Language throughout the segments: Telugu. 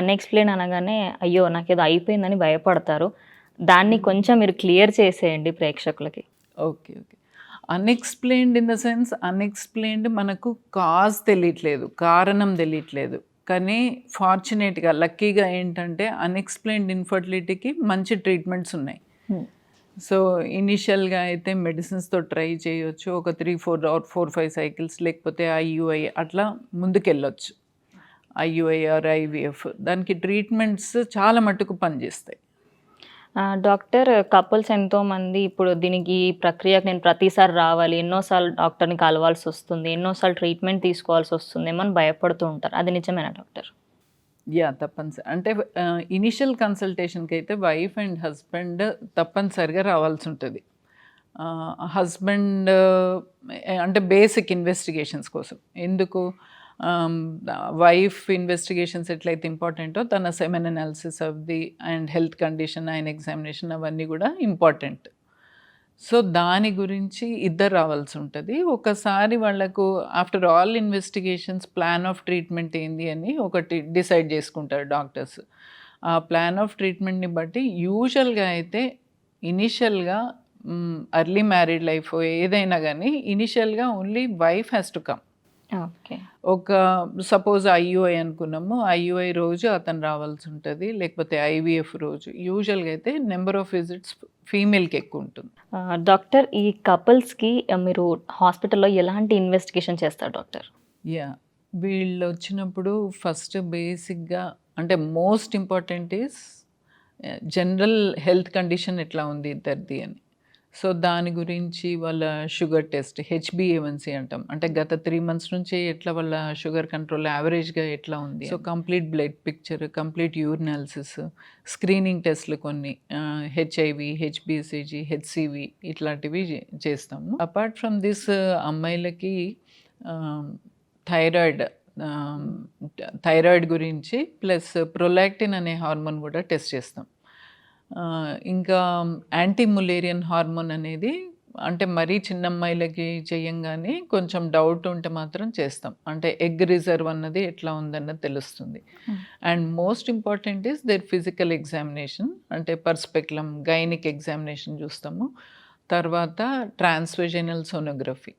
అన్ఎక్స్ప్లెయిన్ అనగానే అయ్యో నాకేదో అయిపోయిందని భయపడతారు. దాన్ని కొంచెం మీరు క్లియర్ చేసేయండి ప్రేక్షకులకి. Okay okay. Unexplained in the sense unexplained మనకు కాజ్ తెలియట్లేదు కారణం తెలియట్లేదు. కానీ ఫార్చునేట్గా లక్కీగా ఏంటంటే అన్ఎక్స్ప్లెయిన్డ్ ఇన్ఫర్టిలిటీకి మంచి ట్రీట్మెంట్స్ ఉన్నాయి. సో ఇనిషియల్గా అయితే మెడిసిన్స్తో ట్రై చేయొచ్చు ఒక three four or four five cycles లేకపోతే ఐయుఐ అట్లా ముందుకెళ్ళొచ్చు. ఐయుఐ ఆర్ ఐవిఎఫ్ దానికి ట్రీట్మెంట్స్ చాలా మట్టుకు పనిచేస్తాయి. డాక్టర్ కపుల్స్ ఎంతో మంది ఇప్పుడు దీనికి ఈ ప్రక్రియకు నేను ప్రతిసారి రావాలి ఎన్నోసార్లు డాక్టర్ని కలవాల్సి వస్తుంది ఎన్నోసార్లు ట్రీట్మెంట్ తీసుకోవాల్సి వస్తుంది ఏమని భయపడుతూ ఉంటారు. అది నిజమేనా డాక్టర్? యా తప్పనిసరి అంటే ఇనిషియల్ కన్సల్టేషన్కి అయితే వైఫ్ అండ్ హస్బెండ్ తప్పనిసరిగా రావాల్సి ఉంటుంది. హస్బెండ్ అంటే బేసిక్ ఇన్వెస్టిగేషన్స్ కోసం. ఎందుకు? Um, వైఫ్ ఇన్వెస్టిగేషన్స్ ఎట్లయితే ఇంపార్టెంటో తన semen analysis of the and health condition ఆయన ఎగ్జామినేషన్ అవన్నీ కూడా ఇంపార్టెంట్. సో దాని గురించి ఇద్దరు రావాల్సి ఉంటుంది. ఒకసారి వాళ్ళకు after all investigations plan of treatment ఏంది అని ఒకటి డిసైడ్ చేసుకుంటారు డాక్టర్స్ ఆ ప్లాన్ ఆఫ్ ట్రీట్మెంట్ని బట్టి యూజువల్గా అయితే ఇనిషియల్గా అర్లీ మ్యారీడ్ లైఫ్ ఏదైనా కానీ ఇనిషియల్గా only wife has to come ఒక సపోజ్ ఐయుఐ అనుకున్నాము ఐయుఐ రోజు అతను రావాల్సి ఉంటుంది లేకపోతే ఐవీఎఫ్ రోజు. యూజువల్గా అయితే నెంబర్ ఆఫ్ విజిట్స్ ఫీమేల్కి ఎక్కువ ఉంటుంది. డాక్టర్ ఈ కపుల్స్కి మీరు హాస్పిటల్లో ఎలాంటి ఇన్వెస్టిగేషన్ చేస్తారు డాక్టర్? యా వీళ్ళు వచ్చినప్పుడు ఫస్ట్ బేసిక్గా అంటే most important is general health condition ఎట్లా ఉంది ఇద్దరిది అని. సో దాని గురించి వాళ్ళ షుగర్ టెస్ట్ హెచ్బిఏవన్సీ అంటాం. అంటే గత త్రీ మంత్స్ నుంచి ఎట్లా వాళ్ళ షుగర్ కంట్రోల్ యావరేజ్గా ఎట్లా ఉంది so complete blood picture complete urinalysis screening టెస్ట్లు కొన్ని హెచ్ఐవి హెచ్బిసిజి హెచ్సివి ఇట్లాంటివి చేస్తాము. అపార్ట్ ఫ్రమ్ దిస్ అమ్మాయిలకి థైరాయిడ్ థైరాయిడ్ గురించి ప్లస్ ప్రొలాక్టిన్ అనే హార్మోన్ కూడా టెస్ట్ చేస్తాం. ఇంకా యాంటీ ములేరియన్ హార్మోన్ అనేది అంటే మరీ చిన్న అమ్మాయిలకి చెయ్యంగానే కొంచెం డౌట్ ఉంటే మాత్రం చేస్తాం. అంటే ఎగ్ రిజర్వ్ అన్నది ఎట్లా ఉందన్నది తెలుస్తుంది. And most important is their physical examination అంటే పర్స్పెక్లం గైనిక్ ఎగ్జామినేషన్ చూస్తాము. తర్వాత ట్రాన్స్వెజనల్ సోనోగ్రఫీ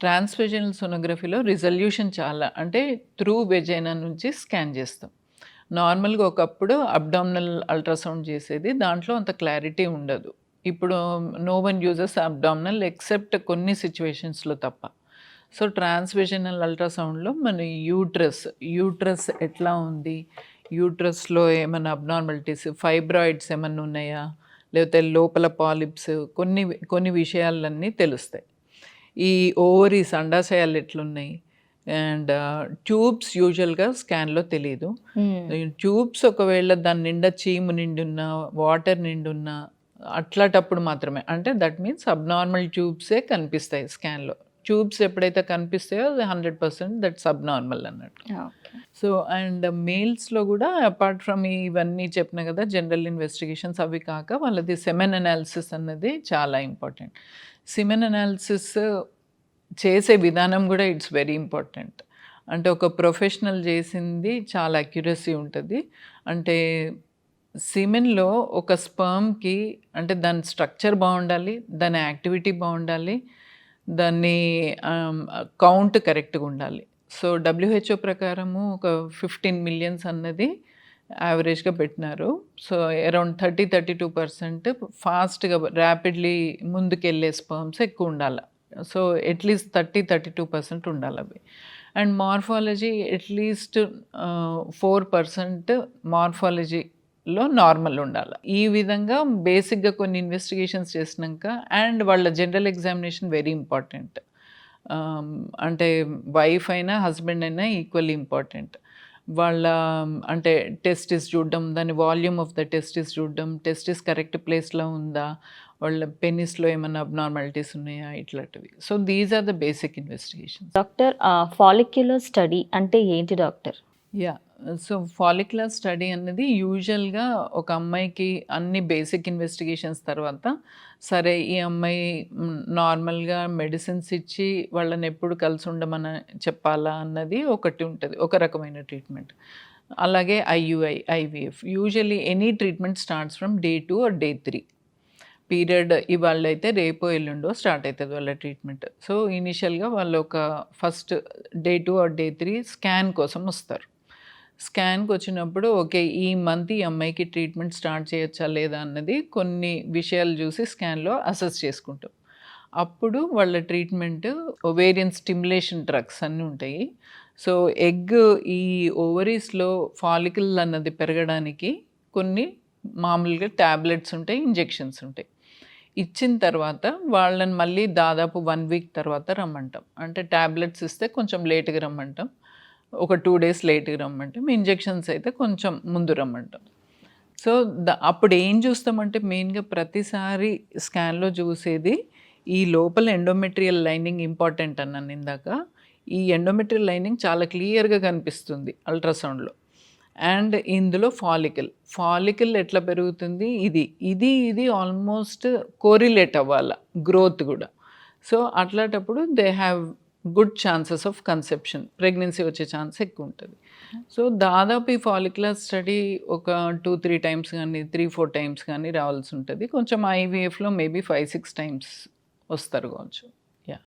ట్రాన్స్వెజనల్ సోనోగ్రఫీలో రిజల్యూషన్ చాలా అంటే త్రూ వెజైనా నుంచి స్కాన్ చేస్తాం. నార్మల్గా ఒకప్పుడు అబ్డామినల్ అల్ట్రాసౌండ్ చేసేది దాంట్లో అంత క్లారిటీ ఉండదు. ఇప్పుడు no one uses abdominal except కొన్ని సిచ్యువేషన్స్లో తప్ప. సో ట్రాన్స్విజనల్ అల్ట్రాసౌండ్లో మన యూట్రస్ యూట్రస్ ఎట్లా ఉంది? యూట్రస్లో ఏమైనా అబ్నార్మాలిటీస్ ఫైబ్రాయిడ్స్ ఏమైనా ఉన్నాయా? లేకపోతే లోపల పాలిప్స్ కొన్ని కొన్ని విషయాలన్నీ తెలుస్తాయి. ఈ ఓవరీస్ అండాశయాలు ఎట్లున్నాయి? అండ్ ట్యూబ్స్ యూజువల్గా స్కాన్లో తెలియదు ట్యూబ్స్ ఒకవేళ దాని నిండా చీము నిండున్నా వాటర్ నిండున్నా అట్లాటప్పుడు మాత్రమే. అంటే దట్ మీన్స్ అబ్నార్మల్ ట్యూబ్సే కనిపిస్తాయి స్కాన్లో. ట్యూబ్స్ ఎప్పుడైతే కనిపిస్తాయో అది హండ్రెడ్ పర్సెంట్ దట్స్ అబ్నార్మల్ అన్నట్టు. సో అండ్ మేల్స్లో కూడా అపార్ట్ ఫ్రమ్ ఇవన్నీ చెప్పిన కదా జనరల్ ఇన్వెస్టిగేషన్స్ అవి కాక వాళ్ళది సెమెన్ అనాలిసిస్ అన్నది చాలా ఇంపార్టెంట్. సిమెన్ అనాలిసిస్ చేసే విధానం కూడా ఇట్స్ వెరీ ఇంపార్టెంట్ అంటే ఒక ప్రొఫెషనల్ చేసింది చాలా అక్యురసీ ఉంటుంది. అంటే సిమెన్లో ఒక స్పర్మ్కి అంటే దాని స్ట్రక్చర్ బాగుండాలి దాని యాక్టివిటీ బాగుండాలి దాన్ని um, కౌంట్ కరెక్ట్గా ఉండాలి. సో డబ్ల్యూహెచ్ఓ ప్రకారము ఒక ఫిఫ్టీన్ మిలియన్స్ అన్నది యావరేజ్గా పెట్టినారు. So around thirty thirty two percent ఫాస్ట్గా ర్యాపిడ్లీ ముందుకెళ్ళే స్పర్మ్స్ ఎక్కువ ఉండాలి. So at least thirty thirty two percent ఉండాలి అవి. And morphology at least four percent మార్ఫాలజీలో normal ఉండాలి. ఈ విధంగా బేసిక్గా కొన్ని ఇన్వెస్టిగేషన్స్ చేసినాక అండ్ వాళ్ళ జనరల్ ఎగ్జామినేషన్ వెరీ ఇంపార్టెంట్. అంటే వైఫ్ అయినా హస్బెండ్ అయినా ఈక్వల్లీ ఇంపార్టెంట్. వాళ్ళ అంటే టెస్టిస్ చూడడం దాని వాల్యూమ్ ఆఫ్ ద టెస్టిస్ చూడడం టెస్టిస్ కరెక్ట్ ప్లేస్లో ఉందా వాళ్ళ పెనిస్లో ఏమైనా అబ్నార్మాలిటీస్ ఉన్నాయా? ఇట్లాంటివి. So these are the basic investigation doctor follicular study అంటే ఏంటి doctor? Yeah so follicular study అన్నది యూజువల్గా ఒక అమ్మాయికి అన్ని బేసిక్ ఇన్వెస్టిగేషన్స్ తర్వాత సరే ఈ అమ్మాయి నార్మల్గా మెడిసిన్స్ ఇచ్చి వాళ్ళని ఎప్పుడు కలిసి ఉండమని చెప్పాలా అన్నది ఒకటి ఉంటుంది ఒక రకమైన ట్రీట్మెంట్ అలాగే IUI IVF usually any treatment starts from day two or day three period ఇవాళ అయితే రేపో ఎల్లుండో స్టార్ట్ అవుతుంది వాళ్ళ ట్రీట్మెంట్. సో ఇనిషియల్గా వాళ్ళు ఒక first day two or day three scan కోసం వస్తారు. స్కాన్కి వచ్చినప్పుడు ఓకే ఈ మంత్ ఈ అమ్మాయికి ట్రీట్మెంట్ స్టార్ట్ చేయొచ్చా లేదా అన్నది కొన్ని విషయాలు చూసి స్కాన్లో అసెస్ చేసుకుంటాం. అప్పుడు వాళ్ళ ట్రీట్మెంట్ ఓవేరియన్ స్టిమ్యులేషన్ డ్రగ్స్ అన్నీ ఉంటాయి. సో ఎగ్ ఈ ఓవరీస్లో ఫాలికల్ అన్నది పెరగడానికి కొన్ని మామూలుగా ట్యాబ్లెట్స్ ఉంటాయి ఇంజెక్షన్స్ ఉంటాయి. ఇచ్చిన తర్వాత వాళ్ళని మళ్ళీ దాదాపు వన్ వీక్ తర్వాత రమ్మంటాం. అంటే ట్యాబ్లెట్స్ ఇస్తే కొంచెం లేట్గా రమ్మంటాం. ఒక టూ డేస్ లేట్గా రమ్మంటాం. ఇంజెక్షన్స్ అయితే కొంచెం ముందు రమ్మంటాం. సో ద అప్పుడు ఏం చూస్తామంటే మెయిన్గా ప్రతిసారి స్కాన్లో చూసేది ఈ లోపల ఎండోమెట్రియల్ లైనింగ్ ఇంపార్టెంట్ అన్నాను ఇందాక. ఈ ఎండోమెట్రియల్ లైనింగ్ చాలా క్లియర్గా కనిపిస్తుంది అల్ట్రాసౌండ్లో అండ్ ఇందులో ఫాలికల్. ఫాలికల్ ఎట్లా పెరుగుతుంది? ఇది. ఇది ఇది ఆల్మోస్ట్ కోరిలేట్ అవ్వాలి. గ్రోత్ కూడా. సో అట్లాంటప్పుడు they have good chances of conception. Pregnancy వచ్చే ఛాన్స్ ఎక్కువ ఉంటుంది సో దాదాపు ఈ ఫాలిక్యులర్ స్టడీ ఒక టూ త్రీ టైమ్స్ కానీ త్రీ ఫోర్ టైమ్స్ కానీ రావాల్సి ఉంటుంది. కొంచెం ఐవీఎఫ్లో మేబీ ఫైవ్ సిక్స్ టైమ్స్ వస్తారు కావచ్చు.